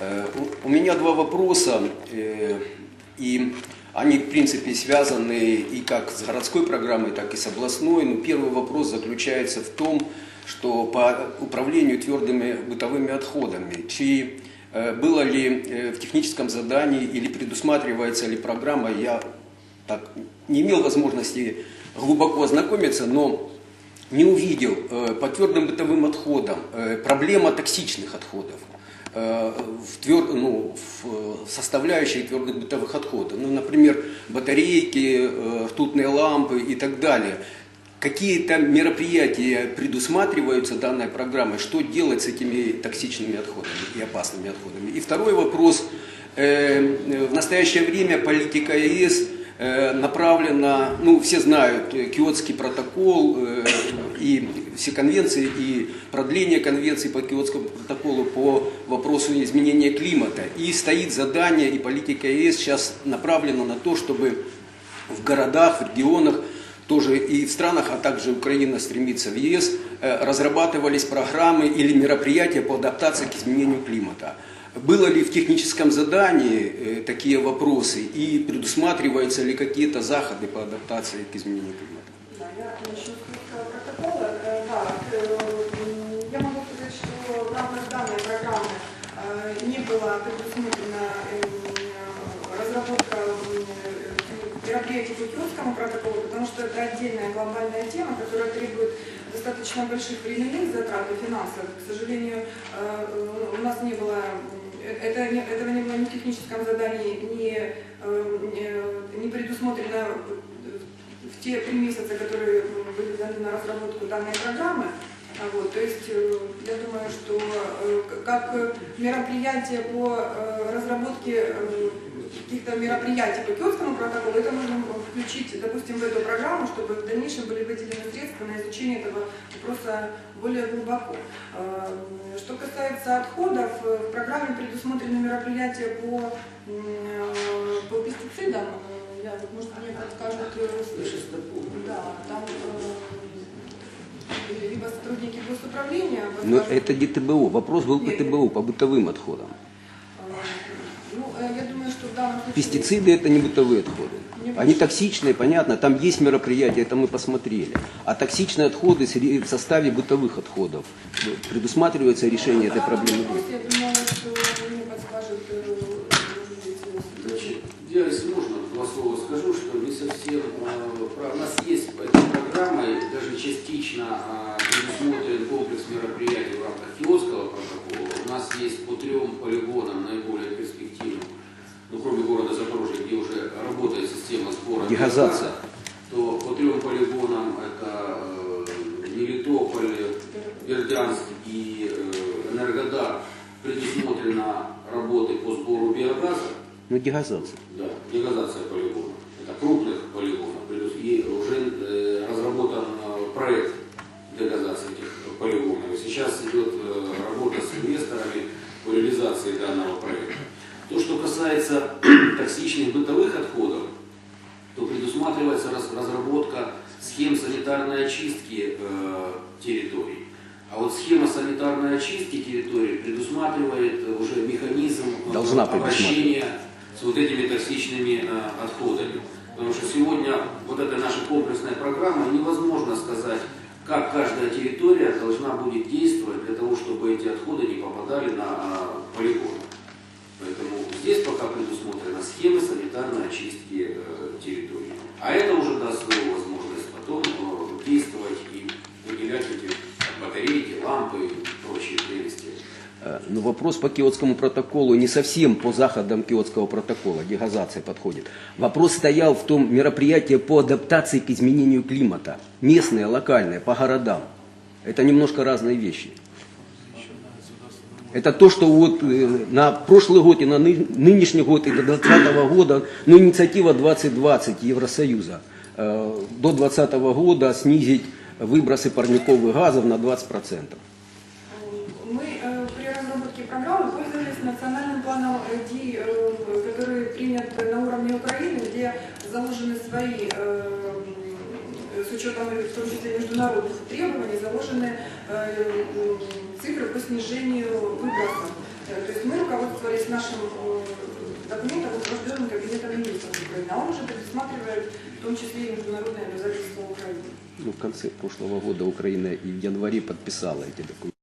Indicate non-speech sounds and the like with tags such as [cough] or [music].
Э, У меня два вопроса, э, и они, в принципе, связаны и как с городской программой, так и с областной. Но первый вопрос заключается в том, что по управлению твердыми бытовыми отходами, чи э, было ли в техническом задании или предусматривается ли программа, я так не имел возможности глубоко ознакомиться, но не увидел по твердым бытовым отходам проблема токсичных отходов в, твер- ну, в э, составляющие твердых бытовых отходов. Ну, например, батарейки, э, ртутные лампы и так далее. Какие-то мероприятия предусматриваются данной программой? Что делать с этими токсичными отходами и опасными отходами? И второй вопрос. Э, В настоящее время политика ЕС э, направлена, ну, все знают, э, Киотский протокол э, и все конвенции, и продление конвенции по Киотскому протоколу по вопросу изменения климата. И стоит задание, и политика ЕС сейчас направлена на то, чтобы в городах, в регионах, тоже и в странах, а также Украина стремится в ЕС, э, разрабатывались программы или мероприятия по адаптации к изменению климата. Было ли в техническом задании э, такие вопросы и предусматриваются ли какие-то заходы по адаптации к изменению климата? Да, я Киевского протокола. Э, Да, э, я могу сказать, что в рамках программы э, не была предусмотрена э, м, разработка э, мероприятий по Киевскому протоколу, потому что это отдельная глобальная тема, которая требует достаточно больших временных затрат и финансовых. К сожалению, э, э, у нас не было, э, это, этого не было ни в техническом задании, ни, э, не- предусмотрено в те три месяца, которые были даны на разработку данной программы. Вот, то есть э, я думаю, э, как э, мероприятие по э, разработке э, каких-то мероприятий по Киотскому протоколу, это можно включить, допустим, в эту программу, чтобы в дальнейшем были выделены средства на изучение этого вопроса более глубоко. Что касается отходов, в программе предусмотрены мероприятия по, по пестицидам. Я, может, мне подскажут, да, там либо сотрудники госуправления, Но подскажут, это не ТБО, вопрос был по ТБО, по бытовым отходам. э, ну, э, я думаю, что в данном случае... Пестициды это не бытовые отходы. Они токсичные, понятно, там есть мероприятия, это мы посмотрели. А токсичные отходы в составе бытовых отходов. Предусматривается решение этой проблемы? Я думаю, что мне подскажет э, если можно, два слова скажу, что не совсем, э, у нас есть программой даже частично э, предусмотрен комплекс мероприятий в рамках Киотского протокола. У нас есть по трем полигонам наиболее перспективным, ну, кроме города Запорожья, где уже работает система сбора Дегазация. то по трем полигонам это э, Мелитополь, Бердянск и э, Энергодар предусмотрена работы по сбору биогаза. Ну, дегазация. Да, дегазация дегазации этих полигонов. И сейчас идет э, работа с инвесторами по реализации данного проекта. То, что касается [clears throat] токсичных бытовых отходов, то предусматривается раз- разработка схем санитарной очистки э, территорий. А вот схема санитарной очистки территории предусматривает э, уже механизм э, Должна обращения с вот этими токсичными э, отходами. Потому что сегодня вот эта наша комплексная программа, невозможно сказать, как каждая территория должна будет действовать для того, чтобы эти отходы не попадали на э, полигон. Поэтому здесь пока предусмотрена схема санитарной очистки э, территории. А это уже даст свою возможность потом э, действовать и выделять эти батарейки, лампы и прочие прелести. Э, Но вопрос по Киотскому протоколу не совсем по заходам Киотского протокола, дегазация подходит. Вопрос стоял в том мероприятии по адаптации к изменению климата. Местные, локальные, по городам. Это немножко разные вещи. Это то, что вот э, на прошлый год и на ны- нынешний год и до 2020 года, ну, инициатива 2020 Евросоюза, э, до 2020 года снизить выбросы парниковых газов на 20%. Разработке программы пользовались национальным планом ДИ, который принят на уровне Украины, где заложены свои, с учетом в том числе международных требований, заложены цифры по снижению выбросов. То есть мы руководствовались нашим документом, утвержденным Кабинетом министров Украины, а он уже предусматривает в том числе и международные обязательства Украины. Ну, в конце прошлого года Украина и в январе подписала эти документы.